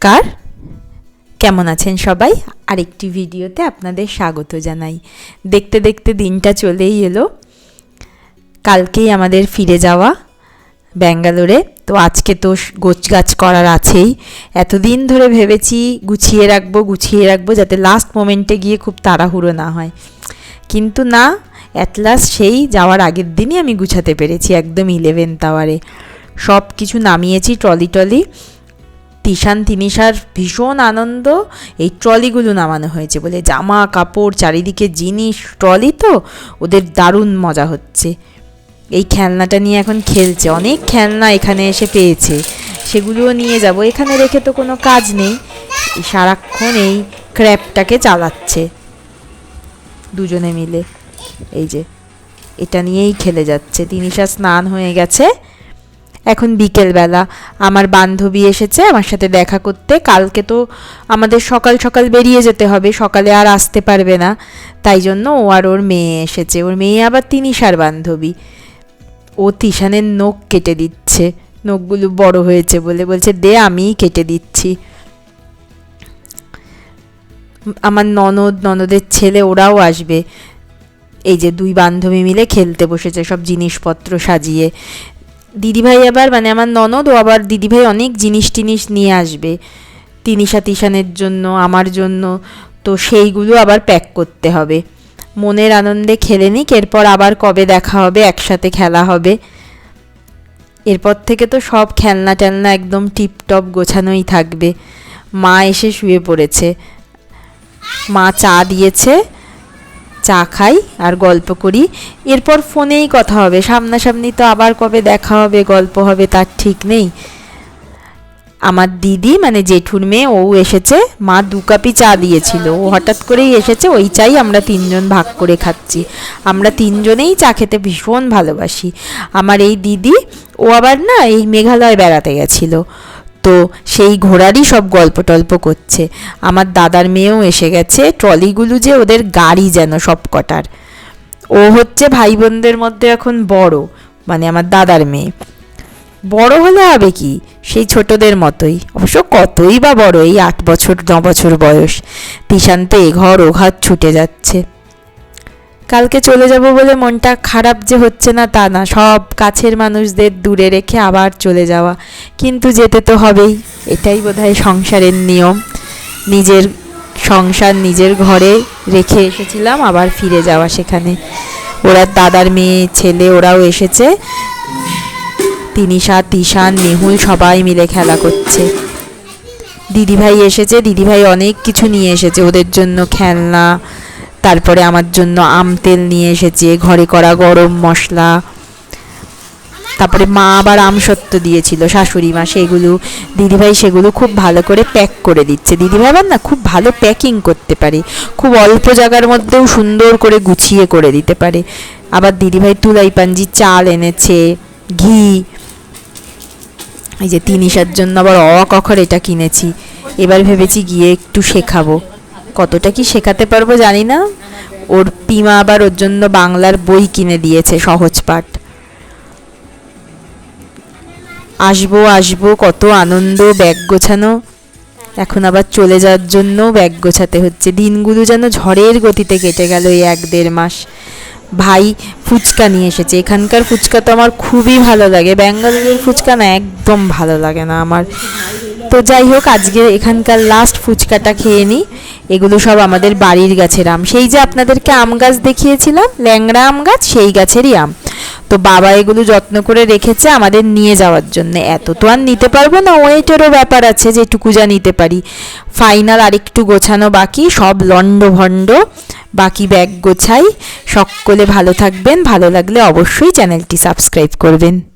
নমস্কার। কেমন আছেন সবাই? আরেকটি ভিডিওতে আপনাদের স্বাগত জানাই। দেখতে দেখতে দিনটা চলেই এলো। কালকেই আমাদের ফিরে যাওয়া ব্যাঙ্গালোরে। তো আজকে তো গোছ গাছ করার আছেই। এতদিন ধরে ভেবেছি গুছিয়ে রাখব গুছিয়ে রাখব যাতে লাস্ট মোমেন্টে গিয়ে খুব তাড়াহুড়ো না হয়। কিন্তু না অ্যাট লাস্ট সেই যাওয়ার আগের দিনই আমি গুছাতে পেরেছি একদম ইলেভেন্থ আওয়ারে সব কিছু নামিয়েছি ট্রলি টলি তিশান তিনিশার ভীষণ আনন্দ। এই ট্রলিগুলো নামানো হয়েছে বলে জামা, কাপড়, চারিদিকে জিনিস, ট্রলি তো, ওদের দারুণ মজা হচ্ছে। এই খেলনাটা নিয়ে এখন খেলছে, অনেক খেলনা এখানে এসে পেয়েছে। সেগুলোও নিয়ে যাব। এখানে রেখে তো কোনো কাজ নেই। সারাক্ষণ এই ক্র্যাপটাকে চালাচ্ছে। দুজনে মিলে। এই যে, এটা নিয়েই খেলে যাচ্ছে। তিনিশা স্নান হয়ে গেছে। এখন বিকেলবেলা। আমার বান্ধবী এসেছে আমার সাথে দেখা করতে। কালকে তো আমাদের সকাল সকাল বেরিয়ে যেতে হবে, সকালে আর আসতে পারবে না। তাই জন্য ও আর ওর মেয়ে এসেছে। ওর মেয়ে আবার তিনিশার বান্ধবী। ও তিশানের নখ কেটে দিচ্ছে। নখগুলো বড় হয়েছে বলে বলছে, দে, আমিই কেটে দিচ্ছি। আমার ননদ, ননদের ছেলে, ওরাও আসবে। এই যে দুই বান্ধবী মিলে খেলতে বসেছে, সব জিনিসপত্র সাজিয়ে। দিদিভাই আবার মানে আমার ননদ, ও আবার দিদিভাই অনেক জিনিস টিনিস নিয়ে আসবে। তিনিশা তিশানের জন্য, আমার জন্য। তো সেইগুলো আবার প্যাক করতে হবে। মনের আনন্দে খেলে নিক, এরপর আবার কবে দেখা হবে, একসাথে খেলা হবে। এরপর থেকে তো সব খেলনা টেলনা একদম টিপটপ গোছানোই থাকবে। মা এসে শুয়ে পড়েছে। মা চা দিয়েছে। চা খাই আর গল্প করি। এরপর ফোনেই কথা হবে। সামনাসামনি তো আবার কবে দেখা হবে, গল্প হবে, তার ঠিক নেই। আমার দিদি মানে জেঠুর মেয়ে, ও এসেছে। মা দু কাপি চা দিয়েছিল। ও হঠাৎ করেই এসেছে, ওই চাই আমরা তিনজন ভাগ করে খাচ্ছি। আমরা তিনজনেই চা খেতে ভীষণ ভালোবাসি। আমার এই দিদি, ও আবার না এই মেঘালয় বেড়াতে গেছিল। তো সেই ঘোড়ারই সব গল্প টল্প করছে। আমার দাদার মেয়েও এসে গেছে, ট্রলিগুলো যে ওদের গাড়ি যেন সব কটার ও হচ্ছে ভাই বোনদের মধ্যে এখন বড় মানে আমার দাদার মেয়ে। বড় হলে হবে কি? সেই ছোটদের মতোই। অবশ্য কতই বা বড় এই আট বছর, ন বছর বয়স। তিশান তো এঘর ওঘর ছুটে যাচ্ছে। কালকে চলে যাব বলে মনটা খারাপ যে হচ্ছে না তা না। সব কাছের মানুষদের দূরে রেখে আবার চলে যাওয়া। কিন্তু যেতে তো হবেই। এটাই বোধহয় সংসারের নিয়ম। নিজের সংসার নিজের ঘরে রেখে এসেছিলাম, আবার ফিরে যাওয়া সেখানে। ওরা দাদার মেয়ে, ছেলে, ওরাও এসেছে। তিনিশা তিশান মেহুল সবাই মিলে খেলা করছে। দিদিভাই এসেছে। দিদিভাই অনেক কিছু নিয়ে এসেছে। ওদের জন্য খেলনা তারপরে আমার জন্য আম তেল নিয়ে এসেছে ঘরে করা গরম মশলা। তারপরে মা আবার আমসত্ত্ব দিয়েছিল, শাশুড়ি মা সেগুলো, দিদিভাই সেগুলো খুব ভালো করে প্যাক করে দিচ্ছে। দিদিভাই আবার না খুব ভালো প্যাকিং করতে পারে, খুব অল্প জায়গার মধ্যেও সুন্দর করে গুছিয়ে করে দিতে পারে। আবার দিদিভাই তুলাই পাঞ্জি, চাল এনেছে, ঘি। এই যে তিনিশার জন্য আবার অক অখর এটা কিনেছি। এবার ভেবেছি গিয়ে একটু শেখাবো। কতটা কি শেখাতে পারব জানি না। ওর পিমা আবার ওর জন্য বাংলার বই কিনে দিয়েছে, সহজ পাঠ। আসব আসব, কত আনন্দ, ব্যাগ গোছানো। এখন আবার চলে যাওয়ার জন্য ব্যাগ গোছাতে হচ্ছে। দিনগুলো যেন ঝড়ের গতিতে কেটে গেল এই এক দেড় মাস। ভাই ফুচকা নিয়ে এসেছে। এখানকার ফুচকা তো আমার খুবই ভালো লাগে। ব্যাঙ্গালোরের ফুচকা না একদম ভালো লাগে না আমার। তো যাই হোক, আজকে এখানকার লাস্ট ফুচকাটা খেয়ে নিই এগুলো সব আমাদের বাড়ির গাছের আম। সেই যে আপনাদেরকে আম গাছ দেখিয়েছিলাম, ল্যাংড়া আম গাছ, সেই গাছেরই আম। তো বাবা এগুলো যত্ন করে রেখেছে আমাদের নিয়ে যাওয়ার জন্য। এত তো আর নিতে পারব না, ওয়েটেরও ব্যাপার আছে যেটুকু যা নিতে পারি। ফাইনাল আরেকটু গোছানো বাকি, সব লন্ড ভণ্ড বাকি ব্যাগ গোছাই। সকলে ভালো থাকবেন, ভালো লাগলে অবশ্যই চ্যানেলটি সাবস্ক্রাইব করবেন।